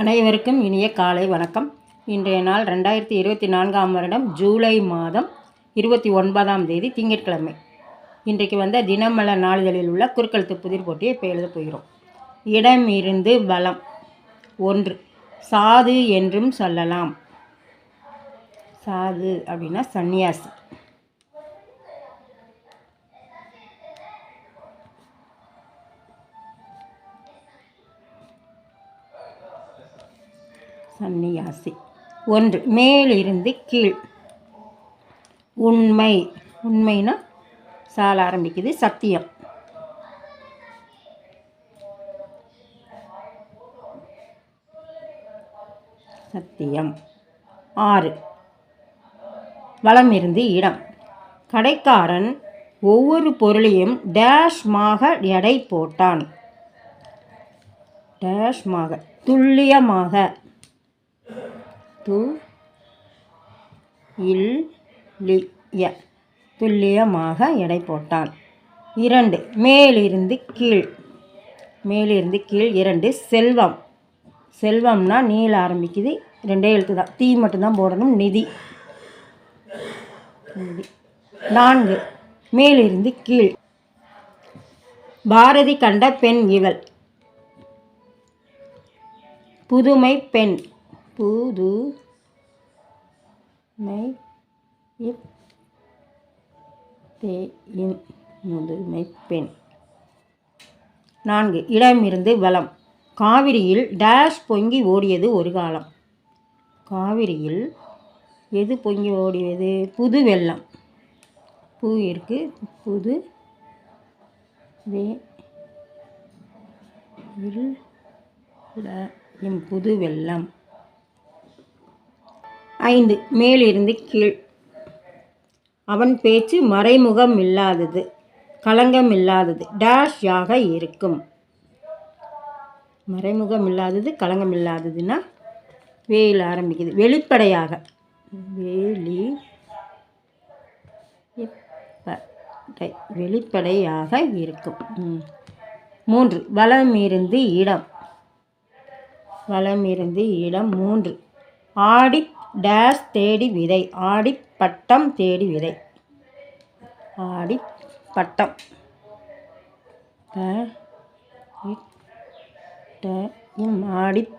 அனைவருக்கும் இனிய காலை வணக்கம். இன்றைய நாள் ரெண்டாயிரத்தி இருபத்தி நான்காம் வருடம் ஜூலை மாதம் இருபத்தி ஒன்பதாம் தேதி திங்கட்கிழமை. இன்றைக்கு வந்த தினமல நாளிதழில் உள்ள குறுக்கெழுத்து புதிர் போட்டியை இப்போ எழுத போகிறோம். இடம் இருந்து பலம் ஒன்று. சாது என்றும் சொல்லலாம். சாது அப்படின்னா சன்னியாசி. சந்நியாசி. ஒன்று மேலிருந்து கீழ். உண்மை உண்மைனா சால ஆரம்பிக்குது சத்தியம். சத்தியம். ஆறு வளம் இருந்து இடம். கடைக்காரன் ஒவ்வொரு பொருளையும் டேஷ்மாக எடை போட்டான். டேஷ்மாக துல்லியமாக. து இல் துல்லியமாக எடை போட்டான். இரண்டு மேலிருந்து கீழ் மேலிருந்து கீழ் இரண்டு செல்வம். செல்வம்னா நீல ஆரம்பிக்குது ரெண்டே எழுத்து தான் தீ மட்டும்தான் போடணும் நிதி. நிதி. நான்கு மேலிருந்து கீழ். பாரதி கண்ட பெண் இவள். புதுமை பெண். புது மை இப் பே இன் முதுமை பெண். நான்கு இடமிருந்து வளம் காவிரியில் டேஷ் பொங்கி ஓடியது ஒரு காலம். காவிரியில் எது பொங்கி ஓடியது? புது வெள்ளம். பூ இருக்கு புது வே புது வெள்ளம். ஐந்து. மேலிருந்து கீழ். அவன் பேச்சு மறைமுகம் இல்லாதது களங்கம் இல்லாதது டேஷ் யாக இருக்கும். மறைமுகம் இல்லாதது களங்கம் இல்லாததுன்னா வேயில் ஆரம்பிக்குது. வெளிப்படையாக. வேலி வெளிப்படையாக இருக்கும். மூன்று மூன்று. இருந்து இடம். வலமிருந்து இடம் மூன்று. ஆடி டேஷ் தேடி விதை ஆடி பட்டம் தேடி விதை. ஆடி பட்டம். ட-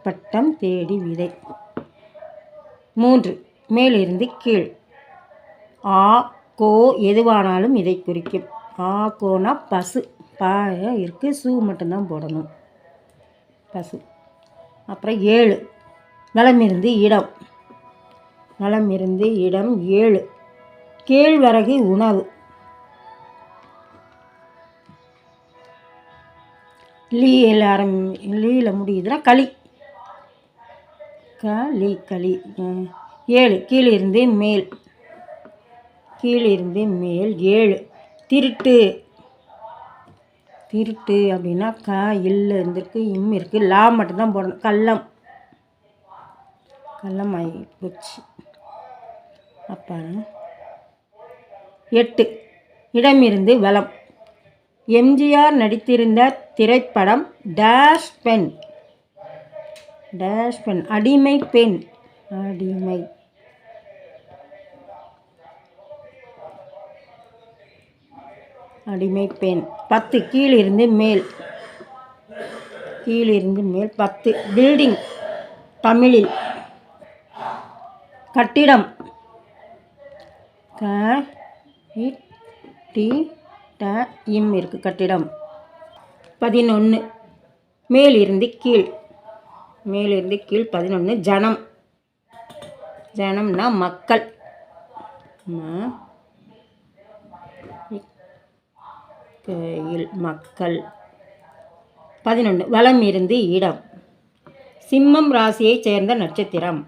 பட்டம் தேடி விதை. மூன்று மேலிருந்து கீழ். ஆ கோ எதுவானாலும் இதை குறிக்கும். ஆ கோனா பசு. பா இருக்கு. சூ மட்டும்தான் போடணும். பசு. அப்புறம் ஏழு நிலமிருந்து இடம். நலம் இருந்து இடம் ஏழு. கேழ்வரகு உணவு. லீ எல்லாரும் லீயில் முடியுதுன்னா களி. களி களி. ஏழு. கீழிருந்து மேல். கீழிருந்து மேல் ஏழு. திருட்டு. திருட்டு அப்படின்னா க இல்ல இருந்திருக்கு இம் இருக்குது லா மட்டும்தான் போடணும். கள்ளம். கள்ளம் ஆகி போச்சு அப்புறம் எட்டு. இடமிருந்து வலம். எம்ஜிஆர் நடித்திருந்த திரைப்படம் டேஷ் பெண் டேஷ் பெண் அடிமை பெண். அடிமை. அடிமை பெண். பத்து. கீழிருந்து மேல். கீழிருந்து மேல் பத்து. பில்டிங் தமிழில். கட்டிடம். க இ டி ட இம் இருக்குது கட்டிடம். பதினொன்று மேலிருந்து கீழ். மேலிருந்து கீழ் பதினொன்று ஜனம். ஜனம்னா மக்கள். கையில் மக்கள். பதினொன்று வளம் இருந்து இடம். சிம்மம் ராசியைச் சேர்ந்த நட்சத்திரம்.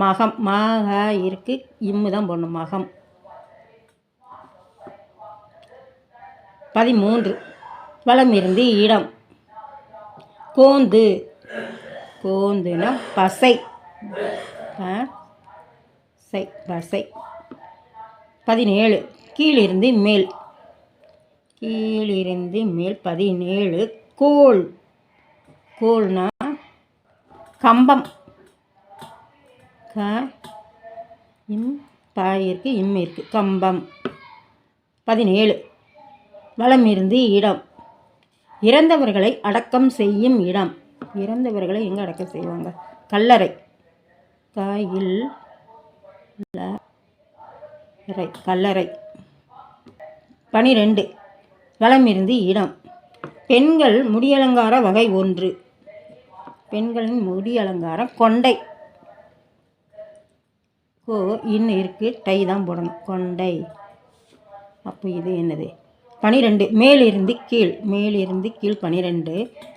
மகம் மாக இருக்கு இம்மு தான் போடணும் மகம். பதிமூன்று. வளம் இருந்து இடம். கோந்து. கோந்துனா பசை. பசை பசை. பதினேழு. கீழிருந்து மேல். கீழிருந்து மேல் பதினேழு. கோல். கோல்னா கம்பம். க இம் பா இருக்கு இம் இருக்குது கம்பம். பதினேழு. வளமிருந்து இருந்து இடம். இறந்தவர்களை அடக்கம் செய்யும் இடம். இறந்தவர்களை எங்கே அடக்கம் செய்வாங்க? கல்லறை. காயில் கல்லறை. பனிரெண்டு. இருந்து இடம். பெண்கள் முடியலங்கார வகை ஒன்று. பெண்களின் முடி அலங்காரம் கொண்டை. கோ இன்னு இருக்கு. டை தான் போடணும். கொண்டை. அப்போ இது என்னது? பனிரெண்டு. மேலிருந்து கீழ். மேலிருந்து கீழ் பனிரெண்டு.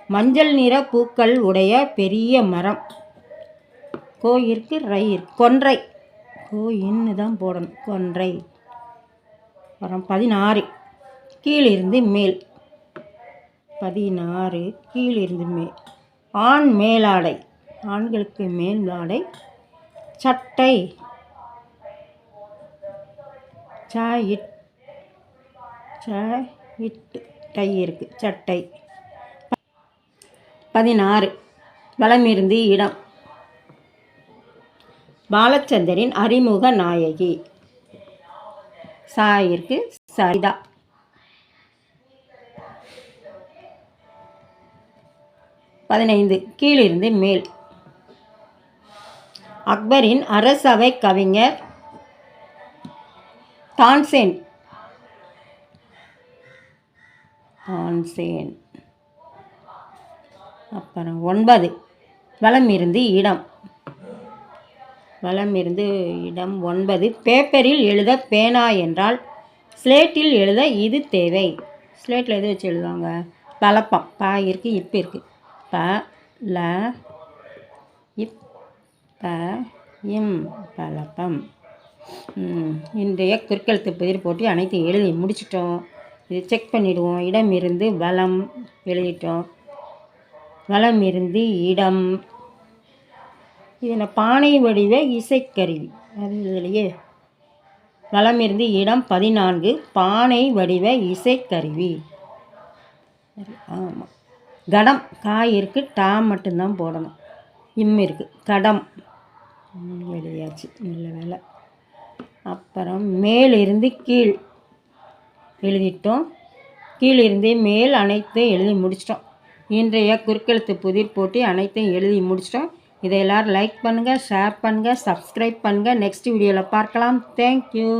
மஞ்சள் நிற பூக்கள் உடைய பெரிய மரம். கோ இருக்கு ரை இருக்கு. கொன்றை. கோ இன்னு தான் போடணும். கொன்றை. அப்புறம் பதினாறு. கீழிருந்து மேல். பதினாறு. கீழிருந்து மேல். ஆண் மேலாடை. ஆண்களுக்கு மேலாடை சட்டை. ச இட் ச இட்டு டை இருக்குது சட்டை. பதினாறு. வளமிருந்து இடம். பாலச்சந்தரின் அறிமுக நாயகி. சாயிற்கு சரிதா பதினைந்து. கீழிருந்து மேல். அக்பரின் அரசவை கவிஞர் தான்சேன் தான்சேன் அப்புறம் ஒன்பது. வலம் இருந்து இடம். வலம் இருந்து இடம் ஒன்பது. பேப்பரில் எழுத பேனா என்றால் ஸ்லேட்டில் எழுத இது தேவை. ஸ்லேட்டில் எது வச்சு எழுதுவாங்க? பலப்பம் பா இருக்குது இப்போ இருக்கு. ப ல இப் ப இம் பலப்பம் இன்றைய குறுக்கெழுத்து பதிர் போட்டி அனைத்தையும் எழுதி முடிச்சிட்டோம். இது செக் பண்ணிவிடுவோம் இடம் இருந்து வளம் எழுதிட்டோம் வளம் இருந்து இடம். இதில் பானை வடிவ இசைக்கருவி. அது இல்லையே வளம் இருந்து இடம் பதினான்கு. பானை வடிவ இசைக்கருவி. ஆமாம் கடம். காய் இருக்குது டா மட்டும்தான் போடணும். இம் இருக்குது கடம். வெளியாச்சு. நல்ல வேலை. அப்புறம் மேலிருந்து கீழ் எழுதிட்டோம். கீழிருந்தே மேல் அனைத்தையும் எழுதி முடிச்சிட்டோம். இன்றைய குறுக்கெழுத்து புதிர் போட்டி அனைத்தையும் எழுதி முடிச்சிட்டோம். இதை எல்லோரும் லைக் பண்ணுங்கள் ஷேர் பண்ணுங்கள் சப்ஸ்கிரைப் பண்ணுங்கள் நெக்ஸ்ட் வீடியோவில் பார்க்கலாம். தேங்க்யூ